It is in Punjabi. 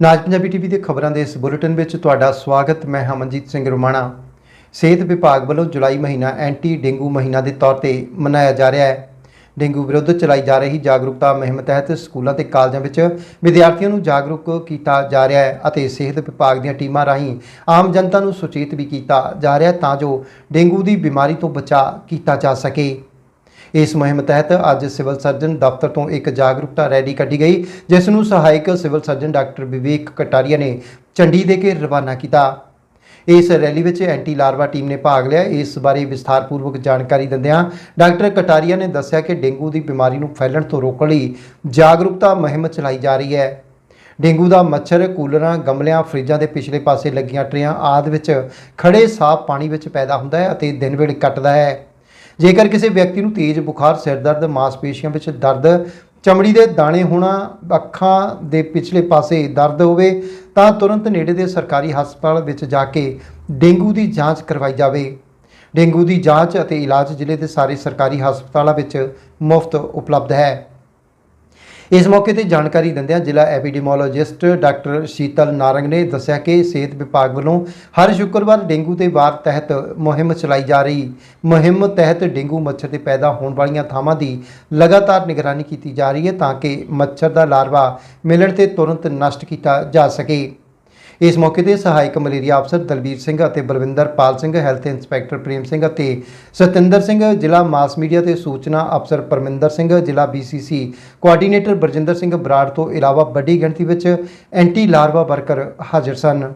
ਨਾਜ ਪੰਜਾਬੀ ਟੀਵੀ ਦੇ ਖਬਰਾਂ ਦੇ ਇਸ ਬੁਲੇਟਿਨ ਵਿੱਚ ਤੁਹਾਡਾ ਸਵਾਗਤ, ਮੈਂ ਹਮਨਜੀਤ ਸਿੰਘ ਰੁਮਾਣਾ। ਸਿਹਤ ਵਿਭਾਗ ਵੱਲੋਂ ਜੁਲਾਈ ਮਹੀਨਾ ਐਂਟੀ ਡੇਂਗੂ ਮਹੀਨਾ ਦੇ ਤੌਰ ਤੇ ਮਨਾਇਆ ਜਾ ਰਿਹਾ ਹੈ। ਡੇਂਗੂ ਵਿਰੁੱਧ ਚਲਾਈ ਜਾ ਰਹੀ ਜਾਗਰੂਕਤਾ ਮੁਹਿੰਮ ਤਹਿਤ ਸਕੂਲਾਂ ਤੇ ਕਾਲਜਾਂ ਵਿੱਚ ਵਿਦਿਆਰਥੀਆਂ ਨੂੰ ਜਾਗਰੂਕ ਕੀਤਾ ਜਾ ਰਿਹਾ ਹੈ ਅਤੇ ਸਿਹਤ ਵਿਭਾਗ ਦੀਆਂ ਟੀਮਾਂ ਰਾਹੀਂ ਆਮ ਜਨਤਾ ਨੂੰ ਸੁਚੇਤ ਵੀ ਕੀਤਾ ਜਾ ਰਿਹਾ ਤਾਂ ਜੋ ਡੇਂਗੂ ਦੀ ਬਿਮਾਰੀ ਤੋਂ ਬਚਾਅ ਕੀਤਾ ਜਾ ਸਕੇ। ਇਸ ਮੁਹਿੰਮ ਤਹਿਤ ਅੱਜ ਸਿਵਲ ਸਰਜਨ ਦਫ਼ਤਰ ਤੋਂ ਇੱਕ ਜਾਗਰੂਕਤਾ ਰੈਲੀ ਕੱਢੀ ਗਈ, ਜਿਸ ਨੂੰ ਸਹਾਇਕ civil surgeon doctor Vivek Kataria ਨੇ ਝੰਡੀ ਦੇ ਕੇ ਰਵਾਨਾ ਕੀਤਾ। ਇਸ ਰੈਲੀ ਵਿੱਚ ਐਂਟੀ ਲਾਰਵਾ ਟੀਮ ਨੇ ਭਾਗ ਲਿਆ। ਇਸ ਬਾਰੇ ਵਿਸਥਾਰਪੂਰਵਕ ਜਾਣਕਾਰੀ ਦਿੰਦਿਆਂ ਡਾਕਟਰ ਕਟਾਰੀਆ ਨੇ ਦੱਸਿਆ ਕਿ ਡੇਂਗੂ ਦੀ ਬਿਮਾਰੀ ਨੂੰ ਫੈਲਣ ਤੋਂ ਰੋਕਣ ਲਈ ਜਾਗਰੂਕਤਾ ਮੁਹਿੰਮ ਚਲਾਈ ਜਾ ਰਹੀ ਹੈ। ਡੇਂਗੂ ਦਾ ਮੱਛਰ, ਕੂਲਰਾਂ, ਗਮਲਿਆਂ, ਫਰਿੱਜਾਂ ਦੇ ਪਿਛਲੇ ਪਾਸੇ ਲੱਗੀਆਂ ਟਰੇਆਂ ਆਦਿ ਵਿੱਚ ਖੜੇ ਸਾਫ਼ ਪਾਣੀ ਵਿੱਚ ਪੈਦਾ ਹੁੰਦਾ ਹੈ ਅਤੇ ਦਿਨ ਵੇਲੇ ਕੱਟਦਾ ਹੈ। ਜੇਕਰ ਕਿਸੇ ਵਿਅਕਤੀ ਨੂੰ ਤੇਜ਼ ਬੁਖਾਰ ਸਿਰ ਦਰਦ ਮਾਸਪੇਸ਼ੀਆਂ ਵਿੱਚ ਦਰਦ, ਚਮੜੀ ਦੇ ਦਾਣੇ ਹੋਣਾ, ਅੱਖਾਂ ਦੇ ਪਿਛਲੇ ਪਾਸੇ ਦਰਦ ਹੋਵੇ, ਤਾਂ ਤੁਰੰਤ ਨੇੜੇ ਦੇ ਸਰਕਾਰੀ ਹਸਪਤਾਲ ਵਿੱਚ ਜਾ ਕੇ ਡੇਂਗੂ ਦੀ ਜਾਂਚ ਕਰਵਾਈ ਜਾਵੇ। ਡੇਂਗੂ ਦੀ ਜਾਂਚ ਅਤੇ ਇਲਾਜ ਜ਼ਿਲ੍ਹੇ ਦੇ ਸਾਰੇ ਸਰਕਾਰੀ ਹਸਪਤਾਲਾਂ ਵਿੱਚ ਮੁਫਤ ਉਪਲਬਧ ਹੈ। ਇਸ ਮੌਕੇ ਤੇ ਜਾਣਕਾਰੀ ਦਿੰਦਿਆਂ ਜ਼ਿਲ੍ਹਾ ਐਪੀਡੈਮੋਲੋਜਿਸਟ ਡਾਕਟਰ ਸ਼ੀਤਲ ਨਾਰੰਗ ਨੇ ਦੱਸਿਆ ਕਿ ਸਿਹਤ ਵਿਭਾਗ ਵੱਲੋਂ ਹਰ ਸ਼ੁੱਕਰਵਾਰ ਡੇਂਗੂ ਦੇ ਵਾਰ ਤਹਿਤ ਮੁਹਿੰਮ ਚਲਾਈ ਜਾ ਰਹੀ ਮੁਹਿੰਮ ਤਹਿਤ ਡੇਂਗੂ ਮੱਛਰ 'ਤੇ ਪੈਦਾ ਹੋਣ ਵਾਲੀਆਂ ਥਾਵਾਂ ਦੀ ਲਗਾਤਾਰ ਨਿਗਰਾਨੀ ਕੀਤੀ ਜਾ ਰਹੀ ਹੈ ਤਾਂ ਕਿ ਮੱਛਰ ਦਾ ਲਾਰਵਾ ਮਿਲਣ ਤੇ ਤੁਰੰਤ ਨਸ਼ਟ ਕੀਤਾ ਜਾ ਸਕੇ। ਇਸ ਮੌਕੇ ਤੇ ਸਹਾਇਕ ਮਲੇਰੀਆ ਅਫਸਰ ਦਲਬੀਰ ਸਿੰਘ ਅਤੇ ਬਲਵਿੰਦਰ ਪਾਲ ਸਿੰਘ, ਹੈਲਥ ਇੰਸਪੈਕਟਰ ਪ੍ਰੇਮ ਸਿੰਘ ਅਤੇ ਸਤਿੰਦਰ ਸਿੰਘ, ਜ਼ਿਲ੍ਹਾ ਮਾਸ ਮੀਡੀਆ ਤੇ ਸੂਚਨਾ ਅਫਸਰ ਪਰਮਿੰਦਰ ਸਿੰਘ, ਜ਼ਿਲ੍ਹਾ ਬੀਸੀਸੀ ਕੋਆਰਡੀਨੇਟਰ ਬਰਜਿੰਦਰ ਸਿੰਘ ਬਰਾੜ ਤੋਂ ਇਲਾਵਾ ਵੱਡੀ ਗਿਣਤੀ ਵਿੱਚ ਐਂਟੀ ਲਾਰਵਾ ਵਰਕਰ ਹਾਜ਼ਰ ਸਨ।